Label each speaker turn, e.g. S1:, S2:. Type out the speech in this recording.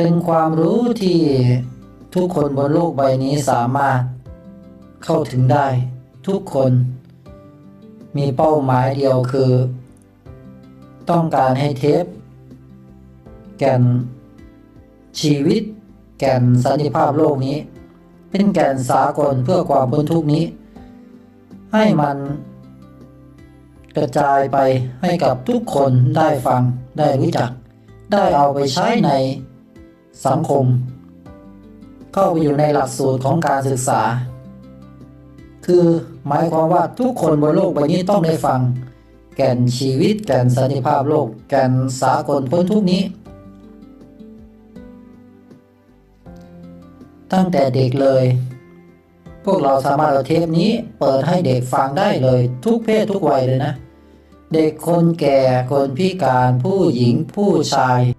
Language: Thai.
S1: เป็นความรู้ที่ทุกคนบนโลกใบนี้สามารถเข้าถึงได้ ทุกคนมีเป้าหมายเดียวคือ ต้องการให้เทป แก่นชีวิต แก่นสันติภาพโลกนี้ เป็นแก่นสากลเพื่อความพ้นทุกนี้ ให้มันกระจายไปให้กับทุกคนได้ฟังได้รู้จัก ได้เอาไปใช้ใน สังคม เข้าไปอยู่ในหลักสูตรของการศึกษา คือหมายความว่าทุกคนบนโลกใบนี้ต้องได้ฟัง แก่นชีวิต แก่นสันติภาพโลก แก่นสากลพ้นทุกนี้ ตั้งแต่เด็กเลย พวกเราสามารถเอาเทปนี้เปิดให้เด็กฟังได้เลย ทุกเพศทุกวัยเลยนะ เด็กคนแก่คนพิการผู้หญิงผู้ชาย